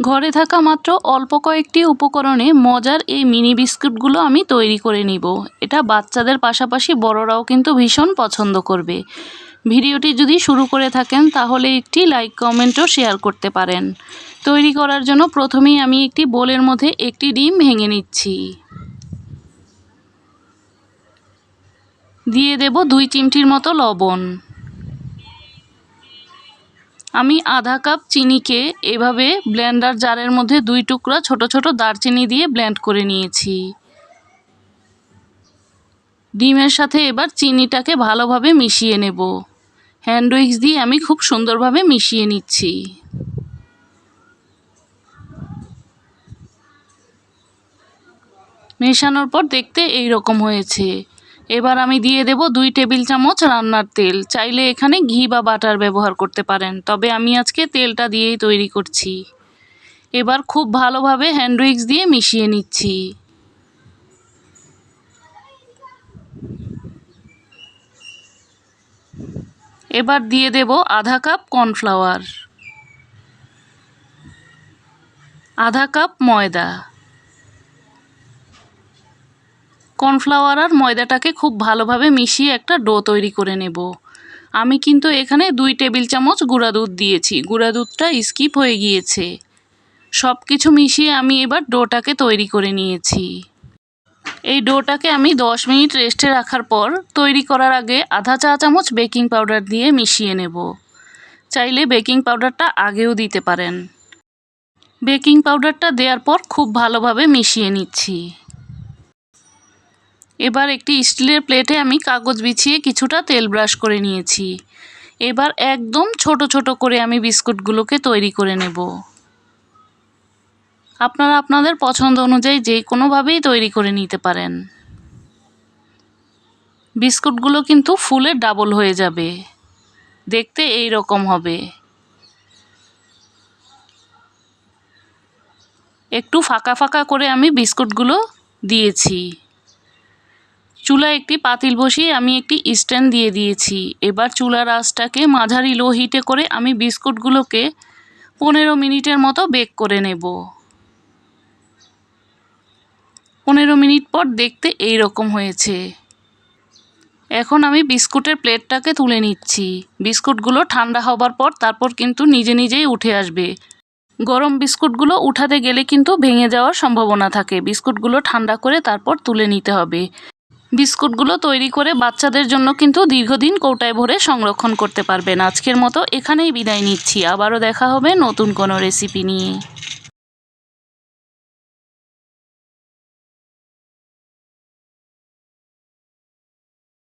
ঘরে থাকা মাত্র অল্প কয়েকটি উপকরণে মজার এই মিনি বিস্কুটগুলো আমি তৈরি করে নিব। এটা বাচ্চাদের পাশাপাশি বড়রাও কিন্তু ভীষণ পছন্দ করবে। ভিডিওটি যদি শুরু করে থাকেন, তাহলে একটি লাইক কমেন্টও শেয়ার করতে পারেন। তৈরি করার জন্য প্রথমেই আমি একটি বোলের মধ্যে একটি ডিম ভেঙে নিচ্ছি। দিয়ে দেব দুই চিমটির মতো লবণ। আমি আধা কাপ চিনিকে এভাবে ব্লেন্ডার জারের মধ্যে দুই টুকরা ছোট ছোট দারচিনি দিয়ে ব্লেন্ড করে নিয়েছি। ডিমের সাথে এবার চিনিটাকে ভালোভাবে মিশিয়ে নেব। হ্যান্ড উইক্স দিয়ে আমি খুব সুন্দরভাবে মিশিয়ে নিচ্ছি। মেশানোর পর দেখতে এই রকম হয়েছে। এবার আমি দিয়ে দেব দুই টেবিল চামচ রান্নার তেল। চাইলে এখানে ঘি বা বাটার ব্যবহার করতে পারেন, তবে আমি আজকে তেলটা দিয়েই তৈরি করছি। এবার খুব ভালোভাবে হ্যান্ড উইক্স দিয়ে মিশিয়ে নিচ্ছি। এবার দিয়ে দেব আধা কাপ কর্নফ্লাওয়ার। আধা কাপ ময়দা। কর্নফ্লাওয়ার আর ময়দাটাকে খুব ভালোভাবে মিশিয়ে একটা ডো তৈরি করে নেব। আমি কিন্তু এখানে দুই টেবিল চামচ গুঁড়া দুধ দিয়েছি। গুঁড়া দুধটা স্কিপ হয়ে গিয়েছে। সব কিছু মিশিয়ে আমি এবার ডোটাকে তৈরি করে নিয়েছি। এই ডোটাকে আমি দশ মিনিট রেস্টে রাখার পর তৈরি করার আগে আধা চা চামচ বেকিং পাউডার দিয়ে মিশিয়ে নেব। চাইলে বেকিং পাউডারটা আগেও দিতে পারেন। বেকিং পাউডারটা দেওয়ার পর খুব ভালোভাবে মিশিয়ে নিচ্ছি। এবার একটি স্টিলের প্লেটে আমি কাগজ বিছিয়ে কিছুটা তেল ব্রাশ করে নিয়েছি। এবার একদম ছোট ছোট করে আমি বিস্কুটগুলোকে তৈরি করে নেব। আপনারা আপনাদের পছন্দ অনুযায়ী যে কোনোভাবেই তৈরি করে নিতে পারেন। বিস্কুটগুলো কিন্তু ফুলে ডাবল হয়ে যাবে। দেখতে এই রকম হবে। একটু ফাঁকা ফাঁকা করে আমি বিস্কুটগুলো দিয়েছি। চুলায় একটি পাতিল বসিয়ে আমি একটি স্ট্যান্ড দিয়ে দিয়েছি। এবার চুলার আঁচটাকে মাঝারি লো হিটে করে আমি বিস্কুটগুলোকে পনেরো মিনিটের মতো বেক করে নেব। পনেরো মিনিট পর দেখতে এই রকম হয়েছে। এখন আমি বিস্কুটের প্লেটটাকে তুলে নিচ্ছি। বিস্কুটগুলো ঠান্ডা হবার পর তারপর কিন্তু নিজে নিজেই উঠে আসবে। গরম বিস্কুটগুলো উঠাতে গেলে কিন্তু ভেঙে যাওয়ার সম্ভাবনা থাকে। বিস্কুটগুলো ঠান্ডা করে তারপর তুলে নিতে হবে। বিস্কুটগুলো তৈরি করে বাচ্চাদের জন্য কিন্তু দীর্ঘদিন কৌটায় ভরে সংরক্ষণ করতে পারবেন আজকের মতো এখানেই বিদায় নিচ্ছি। আবারও দেখা হবে নতুন কোনো রেসিপি নিয়ে।